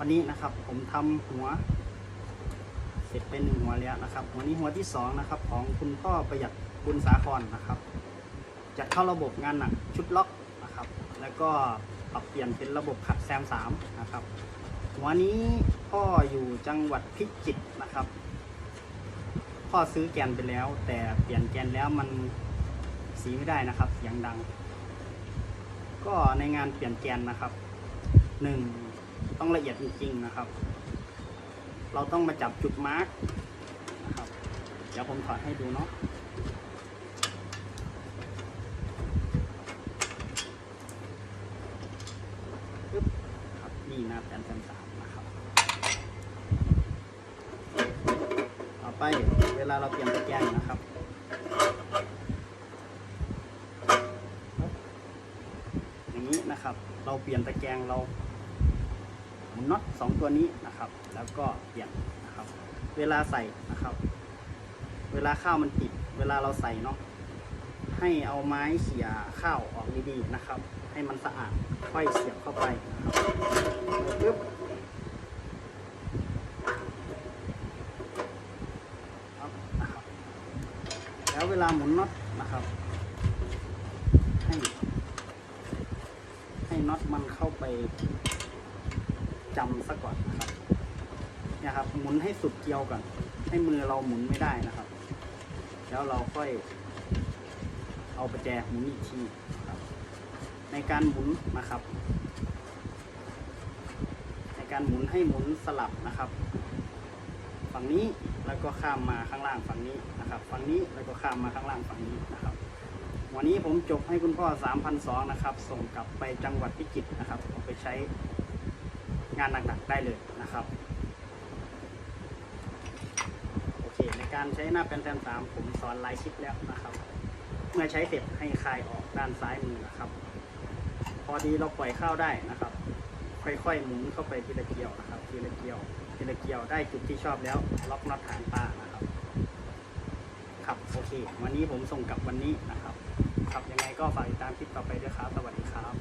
วันนี้นะครับผมทำหัว เสร็จไปหนึ่งหัวแล้วนะครับ หัวนี้หัวที่สองนะครับ ของคุณพ่อประหยัดบุญสาครนะครับจัดเข้าระบบงานหนักชุดล็อกนะครับ แล้วก็ปรับเปลี่ยนเป็นระบบขัดแซมสามนะครับ หัวนี้พ่ออยู่จังหวัดพิจิตรนะครับ พ่อซื้อแกนไปแล้ว แต่เปลี่ยนแกนแล้วมันสีไม่ได้นะครับเสียงดัง ก็ในงานเปลี่ยนแกนนะครับหนึ่ง ต้องละเอียดจริงๆนะครับ เราต้องมาจับจุดมาร์กนะครับ เดี๋ยวผมถอดให้ดูเนาะปึ๊บครับนี่นะแผ่นแผ่นสามนะครับ ต่อไปเวลาเราเปลี่ยนตะแกรงนะครับอย่างนี้นะครับ เราเปลี่ยนตะแกรงเรา น็อตสองตัวนี้นะครับ แล้วก็เปลี่ยนนะครับ เวลาใส่นะครับ เวลาข้าวมันติด เวลาเราใส่เนาะให้เอาไม้เขี่ยข้าวออกดีๆนะครับ ให้มันสะอาดค่อยเสียบเข้าไปนะครับปึ๊บแล้วเวลาหมุนน็อตนะครับ ให้ให้น็อตมันเข้าไป จำซะก่อนนะครับเนี่ยครับ หมุนให้สุดเกลียวก่อน ให้มือเราหมุนไม่ได้นะครับ แล้วเราค่อยเอาประแจหมุนอีกทีครับในการหมุนนะครับ ในการหมุนให้หมุนสลับนะครับ ฝั่งนี้แล้วก็ข้ามมาข้างล่างฝั่งนี้นะครับ ฝั่งนี้แล้วก็ข้ามมาข้างล่างฝั่งนี้นะครับ วันนี้ผมจบให้คุณพ่อ 3,200 นะครับ ส่งกลับไปจังหวัดพิจิตรนะครับเอาไปใช้ งานหนักๆได้เลยนะครับโอเคในการใช้หน้าแปนแทนสามผมสอนหลายคลิปแล้วนะครับ เมื่อใช้เสร็จให้คลายออกด้านซ้ายมือนะครับ พอดีเราปล่อยเข้าได้นะครับ ค่อยๆหมุนเข้าไปทีละเกลียวนะครับทีละเกลียวทีละเกลียวได้จุดที่ชอบแล้วล็อกน็อตฐานปลานะครับครับโอเค วันนี้ผมส่งกลับวันนี้นะครับครับยังไงก็ฝากติดตามคลิปต่อไปด้วยครับ สวัสดีครับ